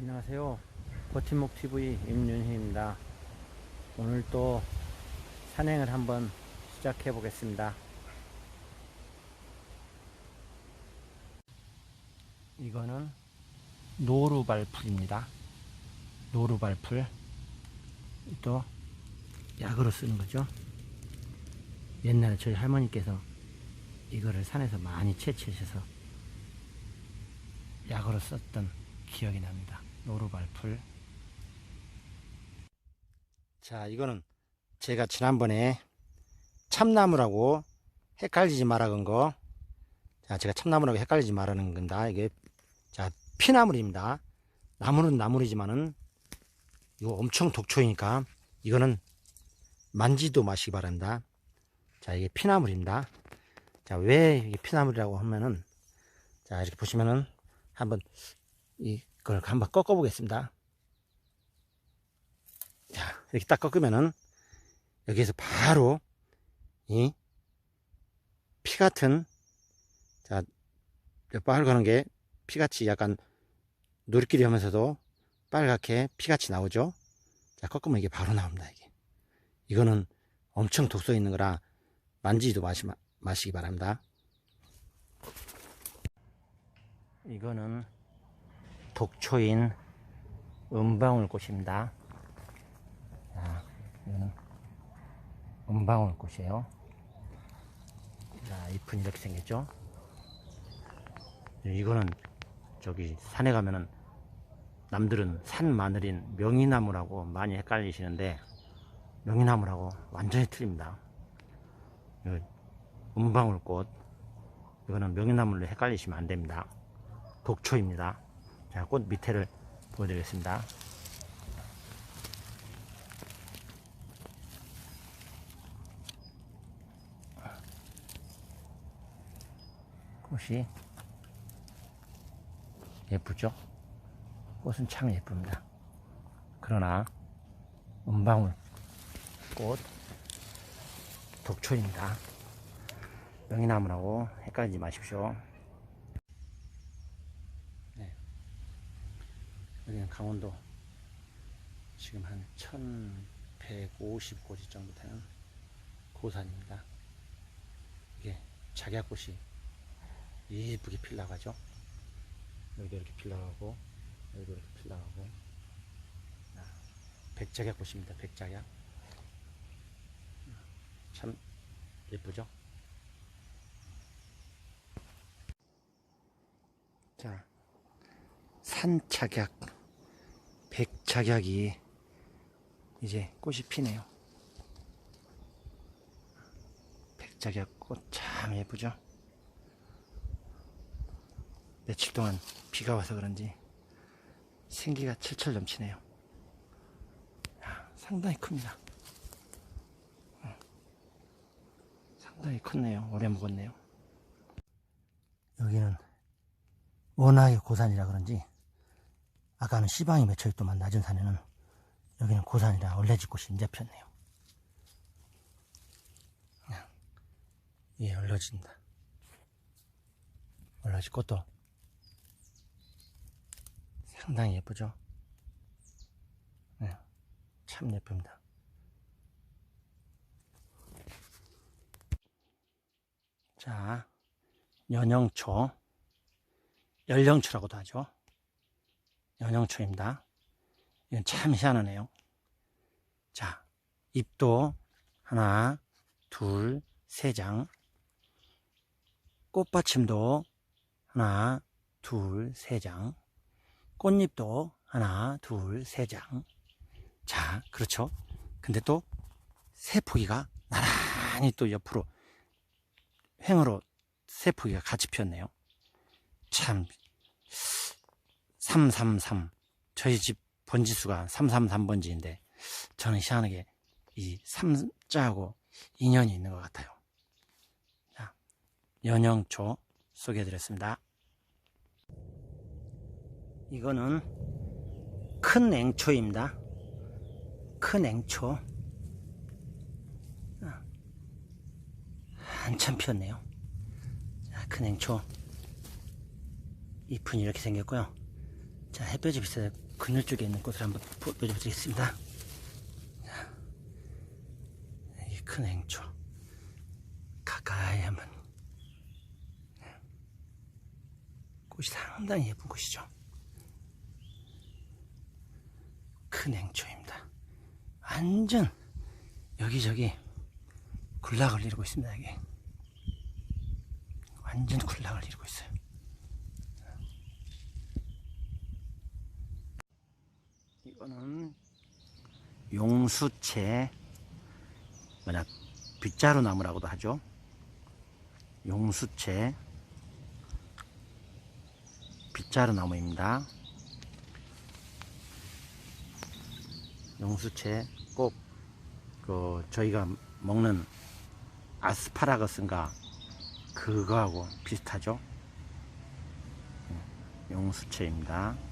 안녕하세요. 버팀목 TV 임윤희입니다. 오늘 또 산행을 한번 시작해 보겠습니다. 이거는 노루발풀입니다. 노루발풀. 또 약으로 쓰는 거죠. 옛날에 저희 할머니께서 이거를 산에서 많이 채취하셔서 약으로 썼던 기억이 납니다. 노루발풀. 자, 이거는 제가 지난번에 참나무라고 헷갈리지 말아간 거. 자, 제가 참나무라고 헷갈리지 말라는 건다. 이게, 자, 피나물입니다. 나무는 나물이지만은, 이거 엄청 독초이니까, 이거는 만지도 마시기 바랍니다. 자, 이게 피나물입니다. 자, 왜 이게 피나물이라고 하면은, 자, 이렇게 보시면은, 한번, 이 걸 한번 꺾어 보겠습니다. 자, 이렇게 딱 꺾으면은, 여기에서 바로, 이, 피 같은, 자, 빨가는 게 피같이 약간 노리끼리 하면서도 빨갛게 피같이 나오죠? 자, 꺾으면 이게 바로 나옵니다, 이게. 이거는 엄청 독소 있는 거라 만지도 마시, 마시기 바랍니다. 이거는 독초인 은방울꽃입니다. 자, 이거는 은방울꽃이에요. 자, 잎은 이렇게 생겼죠? 이거는 저기 산에 가면은 남들은 산 마늘인 명이나무라고 많이 헷갈리시는데 명이나무라고 완전히 틀립니다. 은방울꽃 이거는 명이나물로 헷갈리시면 안 됩니다. 독초입니다. 자, 꽃 밑에를 보여드리겠습니다. 꽃이 예쁘죠? 꽃은 참 예쁩니다. 그러나 은방울 꽃 독초입니다. 명이나무라고 헷갈리지 마십시오. 네. 여기는 강원도 지금 한 1150고지 정도 되는 고산입니다. 이게 작약꽃이 이쁘게 필나가죠. 여기도 이렇게 필나가고 여기도 이렇게 필나가고 아, 백작약꽃입니다. 백작약 참 예쁘죠? 자, 산착약, 백착약이 이제 꽃이 피네요. 백착약 꽃 참 예쁘죠? 며칠 동안 비가 와서 그런지 생기가 철철 넘치네요. 야, 상당히 큽니다. 어, 상당히 컸네요. 오래 먹었네요. 여기는 워낙에 고산이라 그런지 아까는 시방이 있더만 낮은 산에는 여기는 고산이라 얼레지꽃이 이제 폈네요. 예, 얼러진다. 얼러지 꽃도 상당히 예쁘죠? 네, 참 예쁩니다. 자, 연영초. 연령초라고도 하죠. 연영초입니다. 이건 참 희한하네요. 자, 잎도 하나, 둘, 세 장. 꽃받침도 하나, 둘, 세 장. 꽃잎도 하나, 둘, 세 장. 자, 그렇죠. 근데 또 세 포기가 나란히 또 옆으로 횡으로 세 포기가 같이 피었네요. 참 333 저희 집 번지수가 333번지인데 저는 희한하게 이 3자하고 인연이 있는 것 같아요. 자, 연영초 소개해드렸습니다. 이거는 큰 앵초입니다. 큰 앵초. 아, 한참 피었네요. 자, 큰 앵초. 잎은 이렇게 생겼고요. 자, 햇볕이 비싸, 그늘 쪽에 있는 꽃을 한번 보- 보여드리겠습니다. 이큰 행초 가까이 한번 꽃이 상당히 예쁜 꽃이죠. 큰 행초입니다. 완전 여기저기 군락을 이루고 있습니다. 여기 완전 군락을 이루고 있어요. 이거는 용수채 뭐냐 빗자루 나무라고도 하죠. 용수채 빗자루 나무입니다. 용수채 꼭 그 저희가 먹는 아스파라거스인가 그거하고 비슷하죠. 음, 용수채입니다.